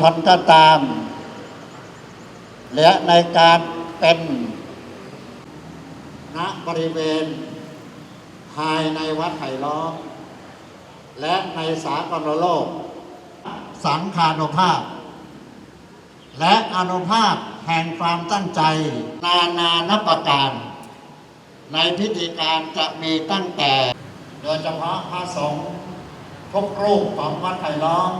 ชนก็ตาม และในการเป็นณบริเวณ ภายในวัดไผ่ล้อมและในสากลโลก สังคานุภาพ และอนุภาพแห่งความตั้งใจ นานานับประการ ในพิธีการจะมีตั้งแต่ โดยเฉพาะพระสงฆ์ทุกรูปของวัดไผ่ล้อม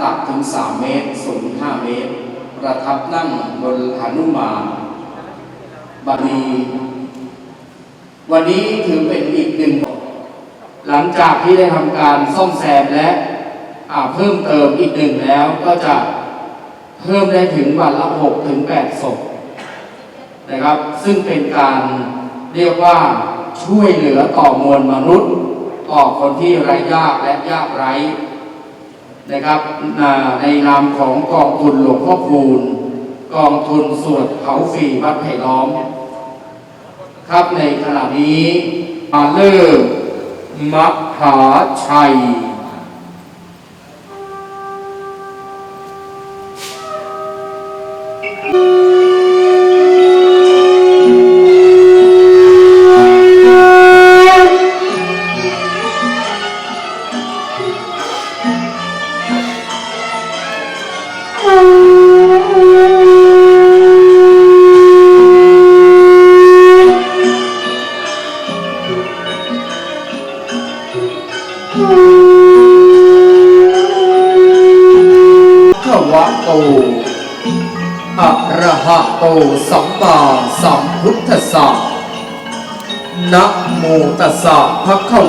หลักถึง3เมตร สูง5เมตร ประทับนั่งบนหนุมานบาลีวันนี้ถือเป็นอีกหนึ่งหลังจากที่ได้ทำการซ่อมแซมและเพิ่มเติมอีกหนึ่งแล้วก็จะเพิ่มได้ถึงวันละ6ถึง8ศพนะครับ ซึ่งเป็นการเรียกว่าช่วยเหลือต่อมวลมนุษย์ ต่อคนที่ไร้ยากและยากไร้ นะครับในนามของกองทุนหลวงพ่อคูณกองทุนสวดเขาฝีวัดไผ่ล้อม ครับในขณะนี้มาเลิกมัหาชัย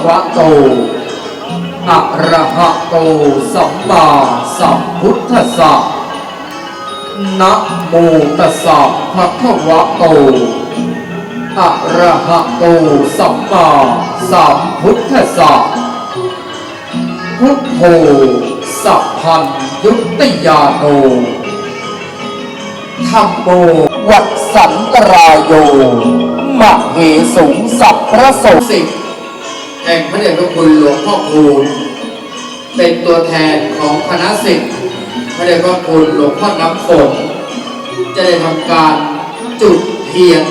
วะโตอะระหะโตสัมมาสัมพุทธัสสะนะโมตัสสะภะคะวะโตอะระหะโตสัมมาสัมพุทธัสสะพุทโธสัพพันยุตยาโนธรรมโมวัดสันตรายโยมะเหสุงสัพพระสสิทธิ์ แห่งพระเดชพระคุณหลวงพ่อคูณเป็นตัวแทนของคณะสิทธิ์พระเดชพระคุณหลวงพ่อน้ำฝนจะได้ทำการจุดเทียน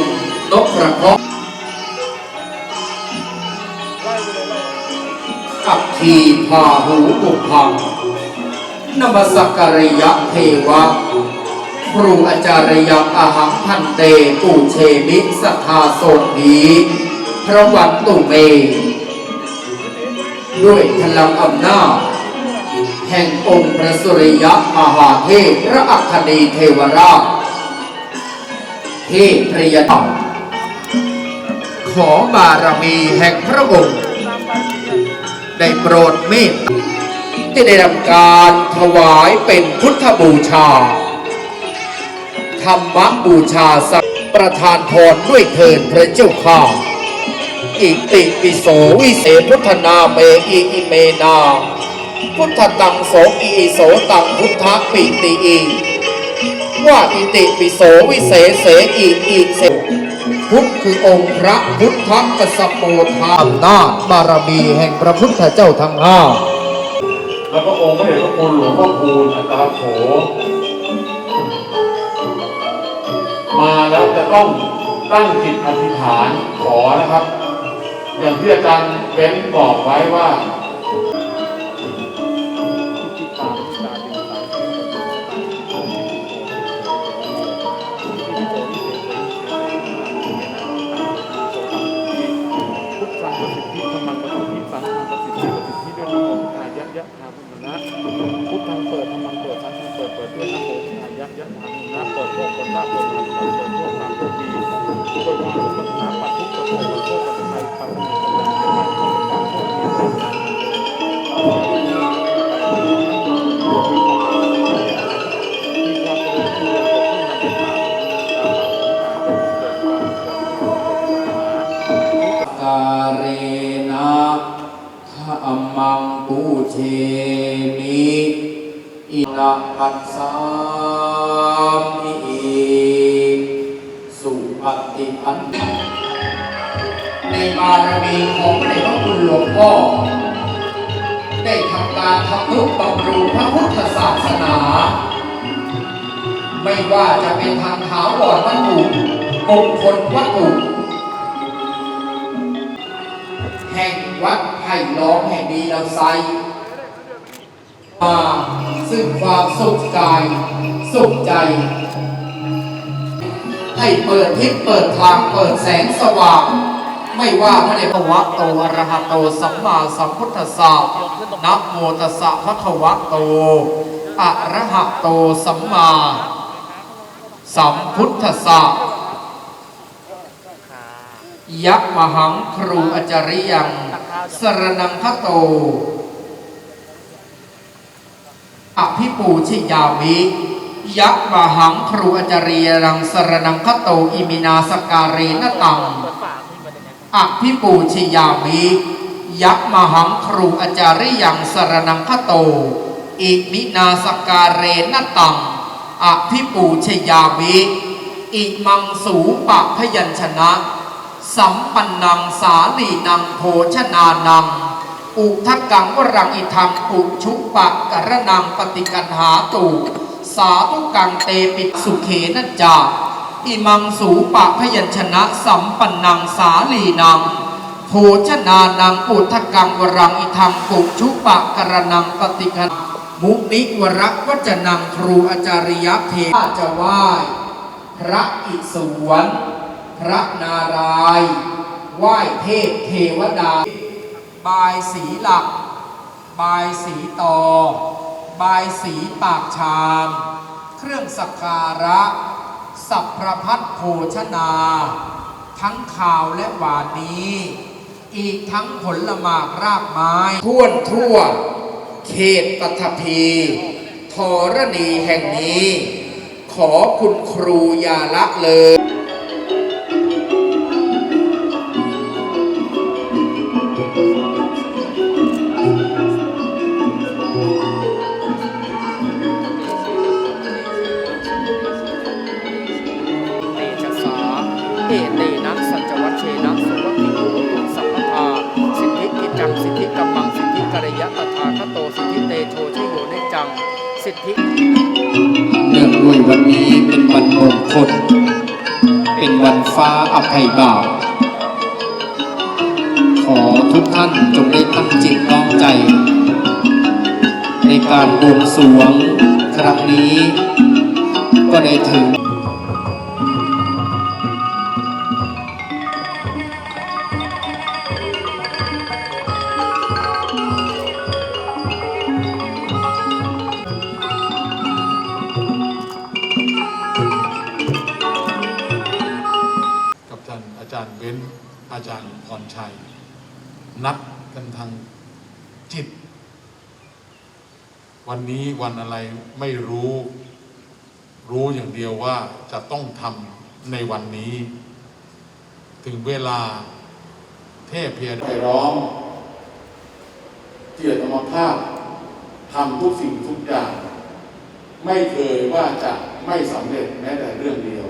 นกกระเพาะอัคคีพาหูปุพังนมัสการยะเทวะครูอาจารยะอาหังพันเตปูเชมิสัทธาโสผีพระวันตุเม ด้วยพลังอำนาจแห่งองค์พระสุริยะมหาเทพพระอัคคณีเทวราชเทพพระยาขอบารมีแห่งพระองค์ ได้โปรดเมตตาที่ได้รับการถวายเป็นพุทธบูชา ธรรมบูชาสัประทานพรด้วยเถิดพระเจ้าข้า อิติปิโสวิเศษพุทธนาเมอิอิเมนาพุทธตังโสอิอิโสตังพุทธปิติอีว่าอิติปิโสวิเศษเสอิอิเสพุทธคือองค์พระพุทธกสมโมทาอำนาจบารมีแห่งพระพุทธเจ้าทั้งห้าแล้วก็องค์พระเดชพระคุณหลวงพ่อคูณอัตตาโขมาแล้วจะต้องตั้งจิตอธิษฐานขอนะครับ อย่างที่อาจารย์เบนบอกไว้ว่าพุทธังประสิทธิธรรมังประสิทธิสังฆังประสิทธิประสิทธิด้วยนะโมพุทธายะยะธามุนะพุทธังเปิดธรรมังเปิดสังฆังเปิดเปิดด้วยนะโมพุทธายะยะธามุนะเปิดโลกเปิดลาภเปิดธรรมเปิดเปิดโลกความโชคดีเปิดความสุขปัญหาปัด นะปัสสามิสุปฏิปันธะในบารมีของพระเดชพระคุณหลวงพ่อ ได้ทำการทำนุบำรุงพระพุทธศาสนา ไม่ว่าจะเป็นทางถาวรวัตถุมงคลวัตถุแห่งวัดไผ่ล้อมแห่งนี้เราไซมา ซึ่งความสุขกาย สุขใจ ให้เปิดทิศเปิดทางเปิดแสงสว่าง ไม่ว่าพระเดชพระวะโตอรหะโตสัมมาสัมพุทธัสสะนะโมตัสสะภะคะวะโตอรหะโตสัมมาสัมพุทธัสสะยักษ์มหังครูอาจาริยังสรนังคโต อภิปูชยามิยักษ์มหังครูอาจาริยังสรนังคโต อิมินาสการเรนตังอภิปูชยามิยักษ์มหังครูอาจาริยังสรนังคโตอิมินาสการเรนตังอภิปูชยามิอิมังสูปะพยัญชนะ สัมปันนังสาลีนังโภชนานัง อุทกกังวรังอิทังอุชุปะกระนังปฏิกันหาตุสาธุกังเตปิสุเขนจาอิมังสูปะพยัญชนะสัมปันนังสาลีนังโภชนานังอุทกกังวรังอิทังอุชุปะกระนังปฏิกันมุนิวรักวจนังครูอาจาริยเทพจะไหวพระอิศวร พระนารายไหว้เทพเทวดา บายสีหลัก บายสีตอบายสีปากชาม เครื่องสักการะ สัพพระพัฒโภชนา ทั้งข่าวและหวานนี้ อีกทั้งผลหมากรากไม้ท่วนทั่ว เขตปัทภีธรณีแห่งนี้ ขอคุณครูอย่าละเลย ด้วยวันนี้เป็นวันมงคล เป็นวันฟ้าอภัยบาปขอทุกท่านจงได้ตั้งจิตน้อมใจ ในการบวงสรวงครั้งนี้ก็ได้ถึง จารย์เบ้นอาจารย์พรชัย นัดกันทางจิต วันนี้วันอะไรไม่รู้ รู้อย่างเดียวว่าจะต้องทำในวันนี้ ถึงเวลาเทพเพียรไพร้อมเกียรติมภาพทำทุกสิ่งทุกอย่าง ไม่เคยว่าจะไม่สำเร็จแม้แต่เรื่องเดียว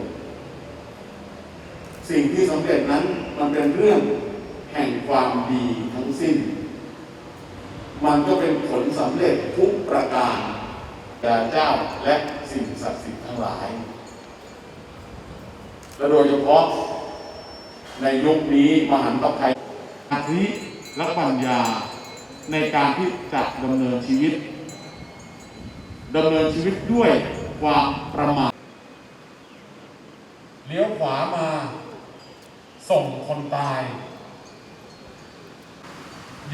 สิ่งที่สำเร็จนั้นมันเป็นเรื่องแห่งความดีทั้งสิ้น มันก็เป็นผลสำเร็จทุกประการแด่เจ้าและสิ่งศักดิ์สิทธิ์ทั้งหลาย และโดยเฉพาะในยุคนี้มหันตภัยอาธิและปัญญาในการที่จะดำเนินชีวิตดำเนินชีวิตด้วยความประมาทเลี้ยวขวามา ส่งคนตาย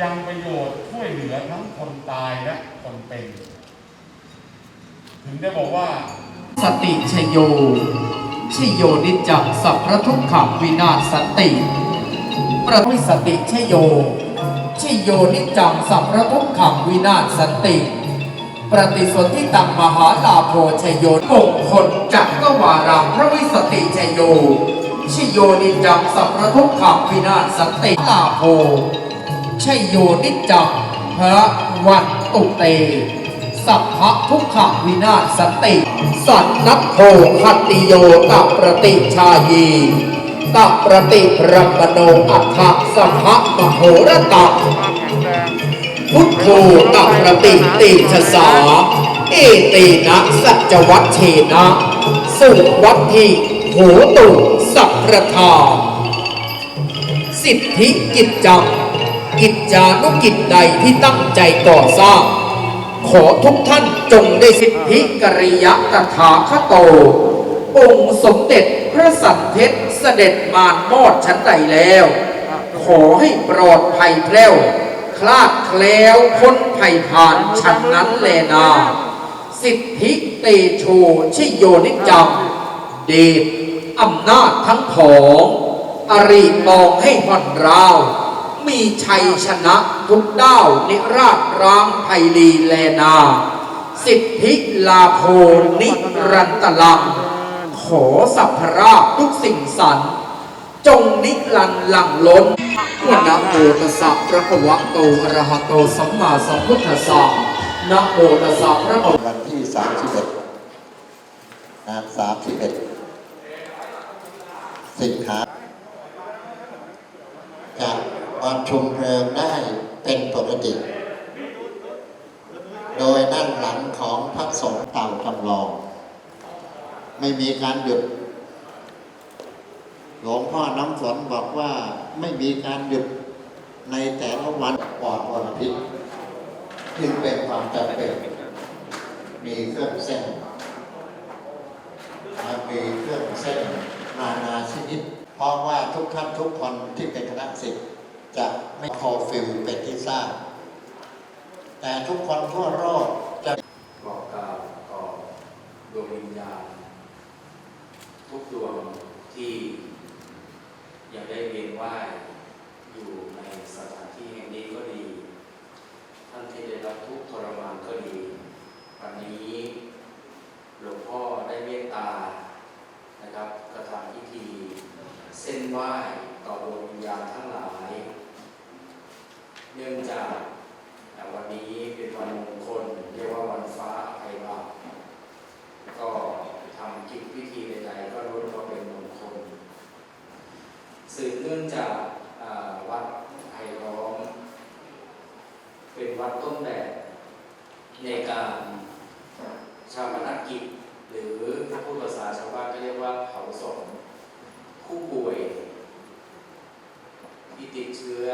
ยังประโยชน์ช่วยเหลือทั้งคนตายและคนเป็น ถึงได้บอกว่า สติชโยชโยนิจจังสัพพะทุกขังวินาศสันติ ประวิสติชโยชโยนิจจังสัพพะทุกขังวินาศสันติ ปฏิสนธิตังมหาลาโภชโยมงคลจักรวารังพระวิสติชโย ชโยนิจจังสัพพะทุกขวินาศสติลาโภชโยนิจจังพระวันตุเต สัพพะทุกขวินาศสติ สัตนัโพคัติโยตัปรติชายีตัปรติรัมโนอัฏฐสัพพะมโหรตัพุทธโทตัปรติติชสา เอตินะสัจวัตเชนะ สุวัตถิ โหตุสัพพะทาสิทธิกิจจัง กิจจานุกิจใดที่ตั้งใจก่อสร้าง ขอทุกท่านจงได้สิทธิกริยะตถาคโต องค์สมเด็จพระสันเพชรเสด็จมารมอดชั้นใดแล้ว ขอให้ปลอดภัยแล้วคลาดแคล้วพ้นภัยผ่านชั้นนั้นแลนา สิทธิเตโชชโยนิจังเดช อำนาจทั้งผองอริมองให้ผ่อนราว มีชัยชนะทุกด้าวนิราชร้างไพลีแลนา สิทธิลาโพนิรันตลัง ขอสัพพราชทุกสิ่งสรรค์จงนิรันหลังล้นวนะโมตสะพระคะวะโตอรหะโตสัมมาสัมพุทธัสสะนะโมตสะพระวันที่31นะ31สิ งหาจะวันชุมเพลิงได้เป็นปกติ โดยด้านหลังของพระสงฆ์เต่าจำลอง ไม่มีการหยุด หลวงพ่อน้ำฝนบอกว่าไม่มีการหยุดในแต่ละวันปลอดวันพิษจึงเป็นความจำเป็นมีเครื่องเส้นมีเครื่องเส้น นานาชนิด เพราะว่าทุกท่านทุกคนที่เป็นคณะสิทธิ์จะไม่คอฟิลเป็นที่ทราบแต่ทุกคนทั่วโลกจะบอกกล่าวต่อดวงวิญญาณ ทุกดวงที่ยังได้เวียนว่ายอยู่ในสถานที่แห่งนี้ก็ดี ท่านที่ได้รับทุกทรมานก็ดี วันนี้หลวงพ่อได้เมตตา นะครับกระทำพิธี เส้นไหว้ต่อดวงวิญญาณทั้งหลาย เนื่องจากวันนี้เป็นวันมงคลเรียกว่าวันฟ้าอภัยบาปก็ทำกิจพิธีใดๆก็รู้ว่าเป็นมงคลสืบเนื่องจากวัดไผ่ล้อมเป็นวัดต้นแบบในการชาปนกิจ หรือผู้ภาษาชาวบ้านก็เรียกว่าเผาศพผู้ป่วยที่ติดเชื้อ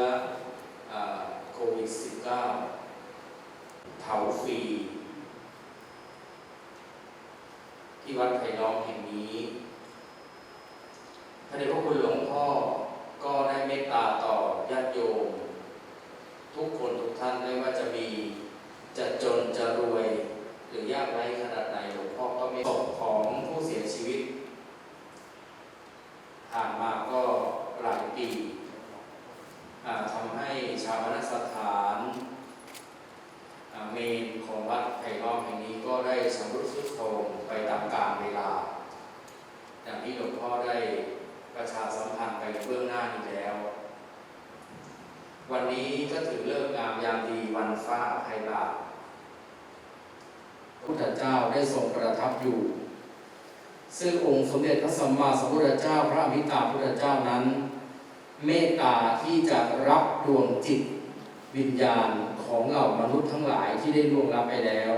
อโควิด -19 เผาฟรีที่วัดไผ่ล้อมแห่งนี้พระเดชพระคุณหลวงพ่อก็ได้เมตตาต่อญาติโยม ทุกคนทุกท่านไม่ว่าจะมีจะจนจะรวย หรือยากไร้ขนาดไหนหลวง ก็ม่ศพของผู้เสียชีวิต ผ่านมาก็หลายปีทำให้ชาวพนสถานเมนของวัดไผ่ล้อมแห่งนี้ก็ได้ชำรุดทรุดโทรมไปตามกาลเวลา อย่างที่หลวงพ่อได้ประชาสัมพันธ์ไปเบื้องหน้านี้แล้ว วันนี้ก็ถือเลิกงามยามดีวันฟ้าอภัยบาป พุทธเจ้าได้ทรงประทับอยู่ ซึ่งองค์สมเด็จพระสัมมาสัมพุทธเจ้า พระอภิตาพุทธเจ้านั้น เมตตาที่จะรับดวงจิต วิญญาณของเหล่ามนุษย์ทั้งหลายที่ได้ล่วงลับไปแล้ว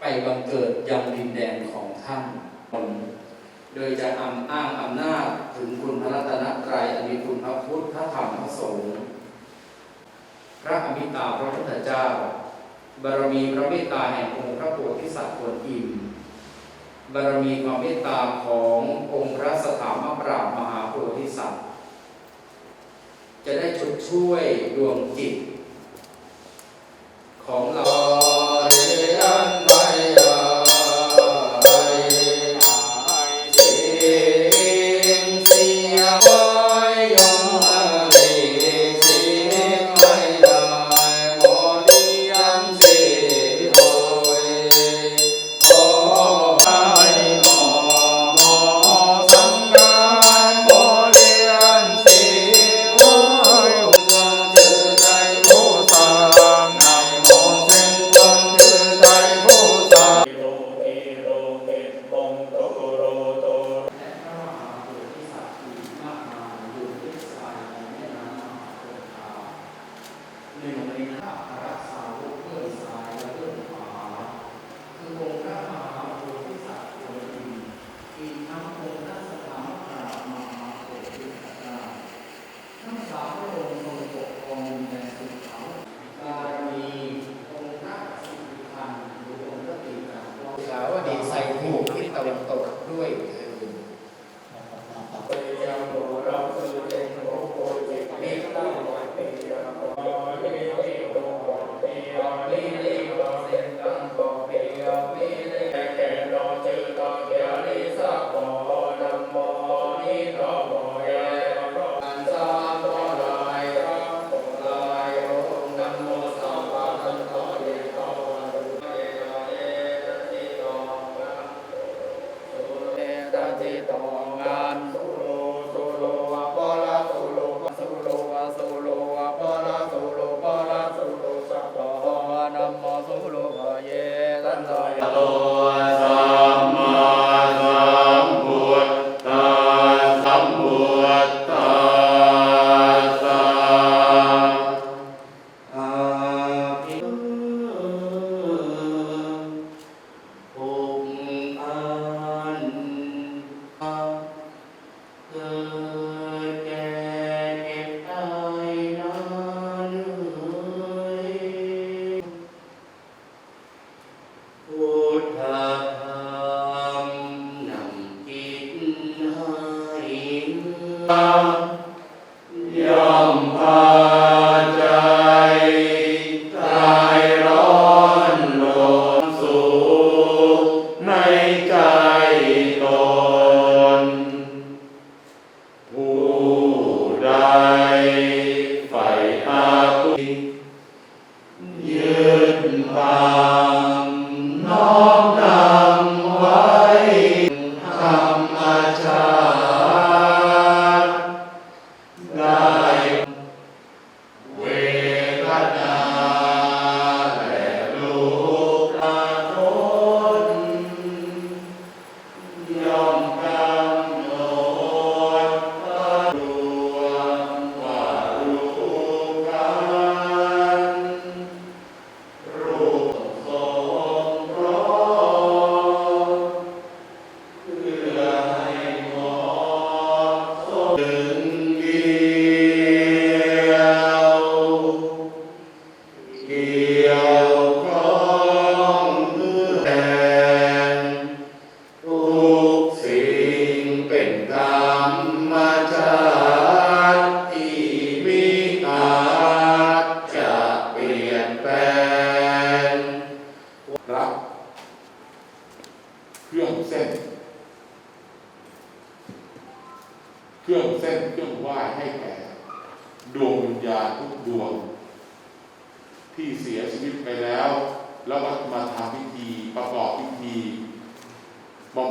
ไปบังเกิดยังดินแดนของท่านโดยจะอำอ้างอำนาจถึงคุณพระรัตนตรัยอันมีคุณพระพุทธพระธรรมพระสงฆ์พระอมิตาพระพุทธเจ้า บารมีพระเมตตาแห่งองค์พระโพธิสัตว์ควรอิ่มบารมีความเมตตาขององค์พระสถามปรามมหาโพธิสัตว์ จะได้ชุดช่วยดวงจิต ของเราตะ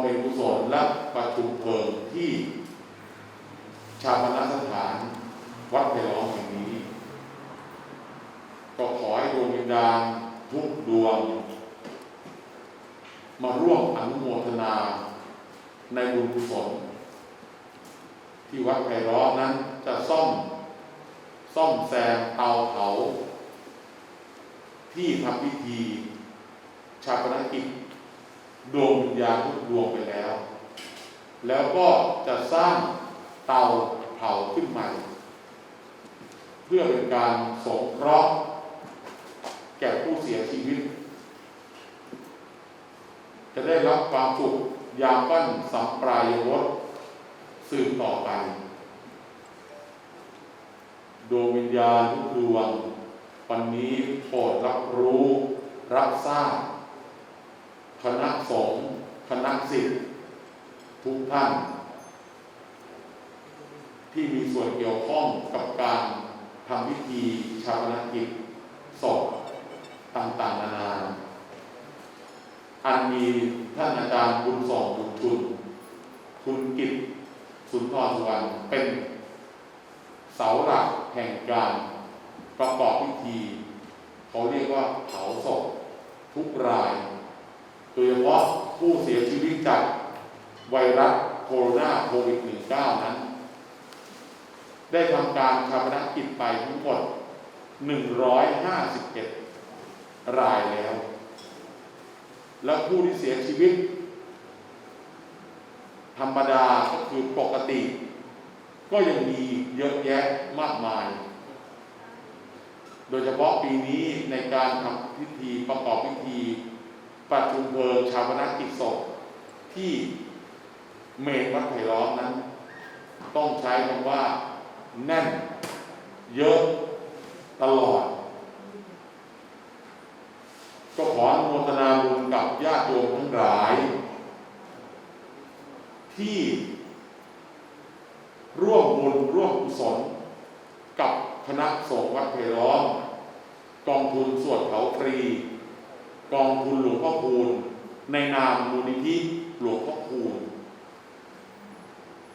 เพ็ญกุศลและประชุเพลิงที่ชาปนสถาน วัดไผ่ล้อมแห่งนี้ ก็ขอให้ดวงวิญญาณทุกดวง มาร่วมอนุโมทนา ในบุญกุศล ที่วัดไผ่ล้อมนั้นจะซ่อม ซ่อมแซมเตาเผาที่ทำพิธี ชาปนกิจ ดวงวิญญาณทุกดวงไปแล้ว แล้วก็จะสร้างเตาเผาขึ้นใหม่ เพื่อเป็นการสงเคราะห์แก่ผู้เสียชีวิต จะได้รับความสุขยามปั้นสัมปรายรสสืบต่อไป ดวงวิญญาณทุกดวง วันนี้โปรดรับรู้ รับทราบ คณะสงฆ์คณะสิทธิ์ทุกท่าน ที่มีส่วนเกี่ยวข้องกับการทำพิธีชาปนกิจศพต่างๆ นานา อันมีท่านอาจารย์บุญส่งบุญทุน คุณกิตสุนทรสุวรรณเป็นเสาหลักแห่งการประกอบพิธี เขาเรียกว่าเผาศพทุกราย ดยเฉพาะผู้เสียชีวิตจากไวรัสโคโรนาโควิด -19 นั้น ได้ทำการชาปนกิจไปทั้งหมด 151 รายแล้ว และผู้ที่เสียชีวิต ธรรมดาก็คือปกติ ก็ยังมีเยอะแยะมากมาย โดยเฉพาะปีนี้ในการทำพิธีประกอบพิธี ปัจจุเพลิงชาปนกิจศพที่เมนวัดไผ่ล้อมนั้น ต้องใช้คำว่า แน่น เยอะตลอด ก็ขออนุโมทนาบุญกับญาติโยมทั้งหลาย ที่ร่วมบุญร่วมกุศลกับคณะสงฆ์วัดไผ่ล้อมกองทุนสวดเผาฟรี กองทุนหลวงพ่อคูณในนามมูลนิธิหลวงพ่อคูณ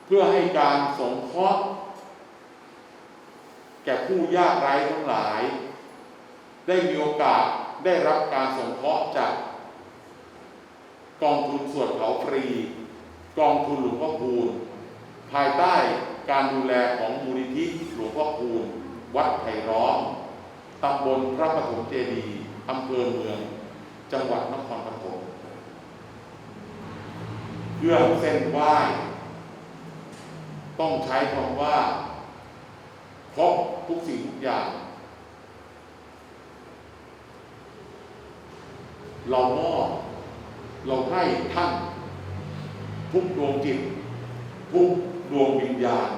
เพื่อให้การสงเคราะห์แก่ผู้ยากไร้ทั้งหลาย ได้มีโอกาสได้รับการสงเคราะห์จากกองทุนสวดเผาฟรี กองทุนหลวงพ่อคูณภายใต้การดูแลของมูลนิธิหลวงพ่อคูณวัดไผ่ล้อมตำบลพระปฐมเจดีย์อำเภอเมือง จังหวัดนครปฐมเครื่องเส้นไหว้ต้องใช้คำว่าครบทุกสิ่งทุกอย่าง เรามอบเราให้ท่านทุกดวงจิต ทุกดวงวิญญาณ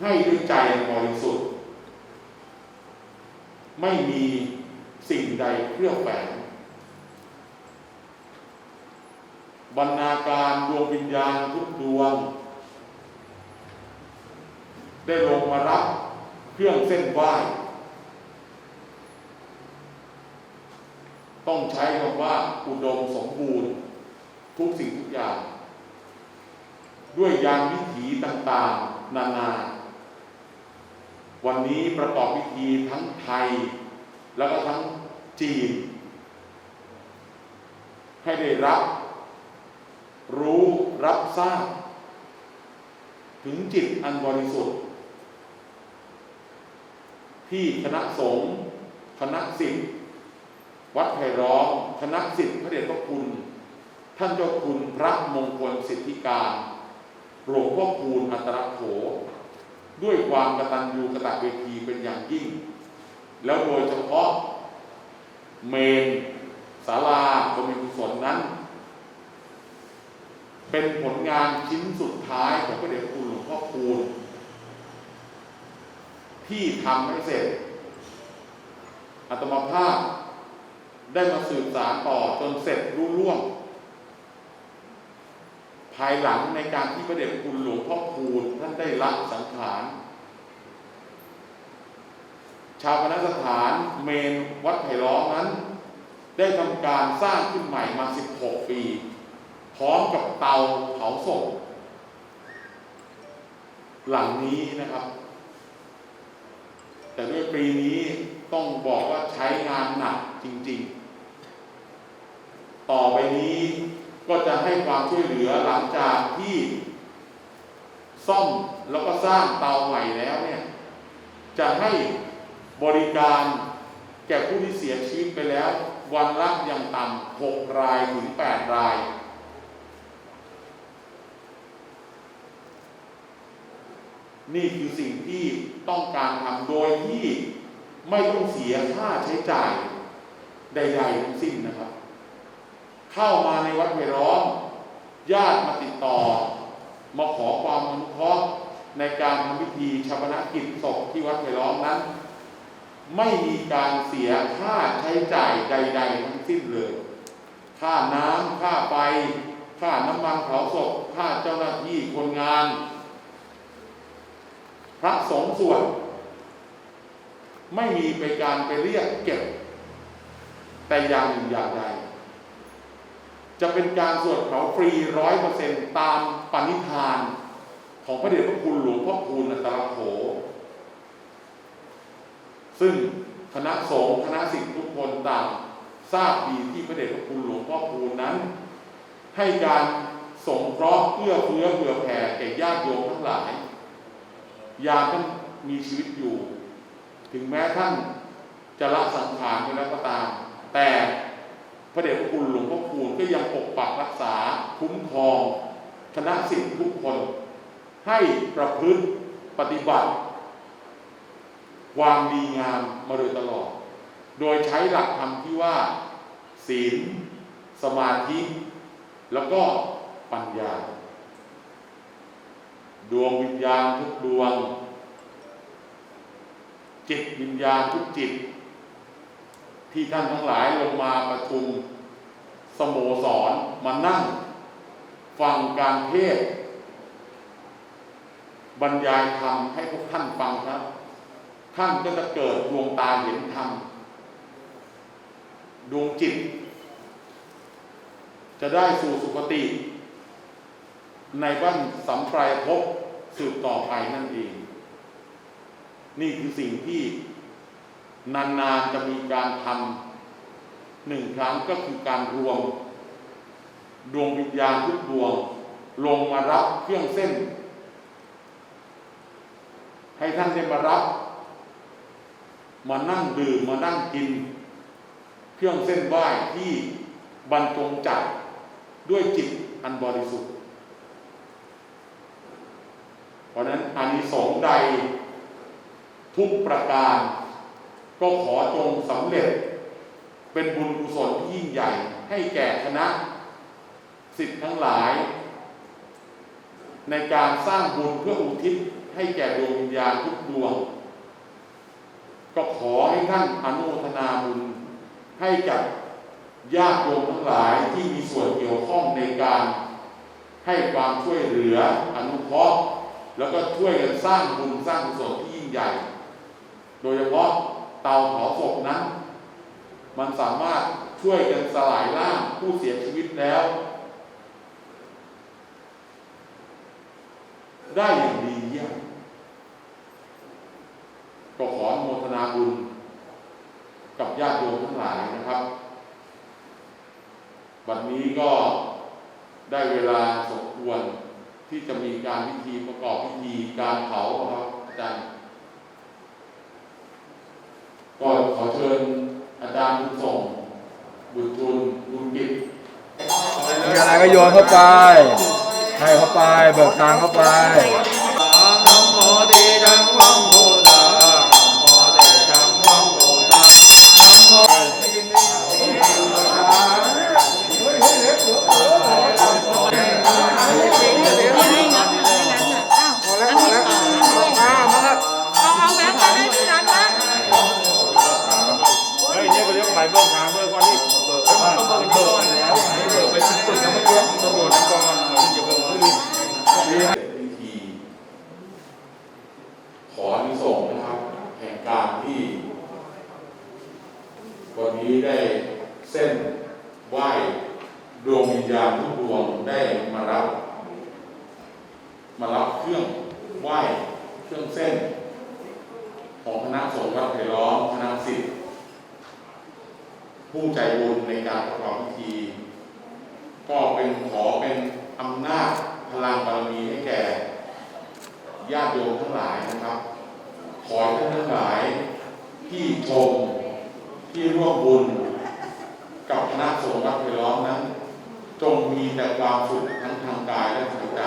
ให้ด้วยใจบริสุทธิ์ ไม่มีสิ่งใดเคลือบแฝง บรรณาการดวงวิญญาณทุกดวง ได้ลงมารับเครื่องเส้นไหว้ต้องใช้คำว่าอุดมสมบูรณ์ ทุกสิ่งทุกอย่าง ด้วยยานวิถีต่างๆ นานา วันนี้ประกอบพิธีทั้งไทย แล้วก็ทั้งจีน ให้ได้รับ รู้รับทราบ ถึงจิตอันบริสุทธิ์ ที่คณะสงฆ์คณะสิทธิ์วัดไผ่ร้องคณะสิทธิ์พระเดชพระคุณ ท่านเจ้าคุณพระมงคลสิทธิการหลวงพ่อคูณอัตรโขด้วยความกตัญญูกตเวทีเป็นอย่างยิ่ง แล้วโดยเฉพาะเมนศาลาบำเพ็ญกุศลนั้น เป็นผลงานชิ้นสุดท้ายของพระเดชคุณหลวงพ่อคูณ ที่ทำให้เสร็จ อัตมาภาพได้มาสืบสารต่อจนเสร็จรุ่ร่วง ภายหลังในการที่พระเดชคุณหลวงพ่อคูณท่านได้ละสังขารชาวคณะสถานเมนวัดไผ่ล้อมนั้น ได้ทำการสร้างขึ้นใหม่มา 16 ปี พร้อมกับเตาเผาศพหลังนี้นะครับ แต่ด้วยปีนี้ต้องบอกว่าใช้งานหนักจริง ๆ ต่อไปนี้ก็จะให้ความช่วยเหลือหลังจากที่ ซ่อมแล้วก็สร้างเตาใหม่แล้วเนี่ย จะให้บริการแก่ผู้ที่เสียชีวิตไปแล้ว วันละอย่างต่ำหกรายถึงแปดราย นี่คือสิ่งที่ต้องการทำโดยที่ไม่ต้องเสียค่าใช้จ่ายใด ๆ ทั้งสิ้นนะครับ เข้ามาในวัดไผ่ล้อมญาติมาติดต่อ มาขอความอนุเคราะห์ในการทำพิธีชาปนกิจศพที่วัดไผ่ล้อมนั้น ไม่มีการเสียค่าใช้จ่ายใด ๆ ทั้งสิ้นเลย ค่าน้ำค่าไฟค่าน้ำมันเผาศพค่าเจ้าหน้าที่คนงาน พระสงฆ์ส่วน ไม่มีไปการไปเรียกเก็บ แต่อย่างหนึ่งอย่างใดจะเป็นการสวดเผาฟรีร้อยเปอร์เซ็นตามปณิธาน ของพระเดชพระคุณหลวงพ่อคูณอัตตรโขซึ่งคณะสงฆ์คณะสิทธิทุกคนต่างทราบดีที่พระเดชพระคุณหลวงพ่อคูณนั้น ให้การสงเคราะห์เอื้อเฟื้อเผื่อแผ่แก่ญาติโยมทั้งหลาย ยามท่านมีชีวิตอยู่ ถึงแม้ท่านจะละสังขารไปแล้วก็ตาม แต่พระเดชพระคุณหลวงพ่อคูณก็ยังปกปักรักษาคุ้มครองคณะสิทธิทุกคน ให้ประพฤติปฏิบัติ ความดีงามมาโดยตลอด โดยใช้หลักธรรมที่ว่า ศีล สมาธิ แล้วก็ปัญญา ดวงวิญญาณทุกดวง จิตวิญญาณทุกจิต ที่ท่านทั้งหลายลงมาประชุมสโมสรมานั่ง ฟังการเทศ บรรยายธรรมให้พวกท่านฟังครับ ท่านก็จะเกิดดวงตาเห็นธรรมดวงจิต จะได้สู่สุคติ ในบ้านสัมปรายภพสืบต่อไปนั่นเอง นี่คือสิ่งที่นานๆจะมีการทำหนึ่งครั้งก็คือการรวม ดวงวิญญาณทุกดวง ลงมารับเครื่องเส้น ให้ท่านได้มารับ มานั่งดื่มมานั่งกิน เครื่องเส้นไหว้ที่บรรจงจัดด้วยจิตอันบริสุทธิ์ เพ ราะนั้นอานิสงส์ใดทุกประการ ก็ขอจงสำเร็จ เป็นบุญกุศลที่ยิ่งใหญ่ ให้แก่คณะสิทธิ์ทั้งหลาย ในการสร้างบุญเพื่ออุทิศให้แก่ดวงวิญญาณทุกดวง ก็ขอให้ท่านอนุโมทนาบุญให้กับญาติโยมทั้งหลายที่มีส่วนเกี่ยวข้องในการให้ความช่วยเหลืออนุเคราะห์ แล้วก็ช่วยกันสร้างบุญสร้างกุศลที่ยิ่งใหญ่ โดยเฉพาะเตาเผาศพนั้น มันสามารถช่วยกันสลายร่างผู้เสียชีวิตแล้ว ได้อย่างดีเยี่ยมก็ขอโมทนาบุญ กับญาติโยมทั้งหลายนะครับวันนี้ก็ได้เวลาสมควร ที่จะมีการพิธีประกอบพิธีการเผาครับอาจารย์ก็ขอเชิญอาจารย์บุญส่ง บุญทุนบุญกิจมีอะไรก็โยนเข้าไป ให้เข้าไป เบิกทางเข้าไปนะโมดีดังวัง ชมที่ร่วมบุญกับคณะสงฆ์วัดไผ่ล้อมนั้น จงมีแต่ความสุขทั้งทางกายและทางใจ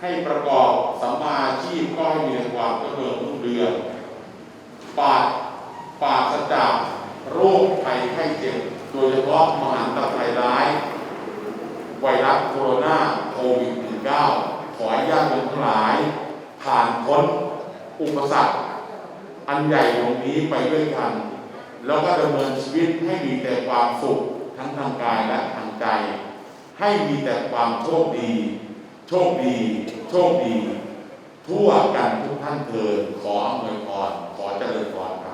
ให้ประกอบสัมมาอาชีพก็ให้มีแต่ความเจริญรุ่งเรืองปราดปราศจากโรคภัยไข้เจ็บโดยเฉพาะมหันตภัยร้าย ไวรัสโคโรนาโควิด -19 ขอให้ญาติโยมทั้งหลาย ผ่านพ้นอุปสรรค อันใหญ่ตรงนี้ไปด้วยกัน แล้วก็ดำเนินชีวิตให้มีแต่ความสุขทั้งทางกายและทางใจ ให้มีแต่ความโชคดี โชคดี โชคดี ทั่วกันทุกท่านเถิดขออำนวยพรขอเจริญพรครับ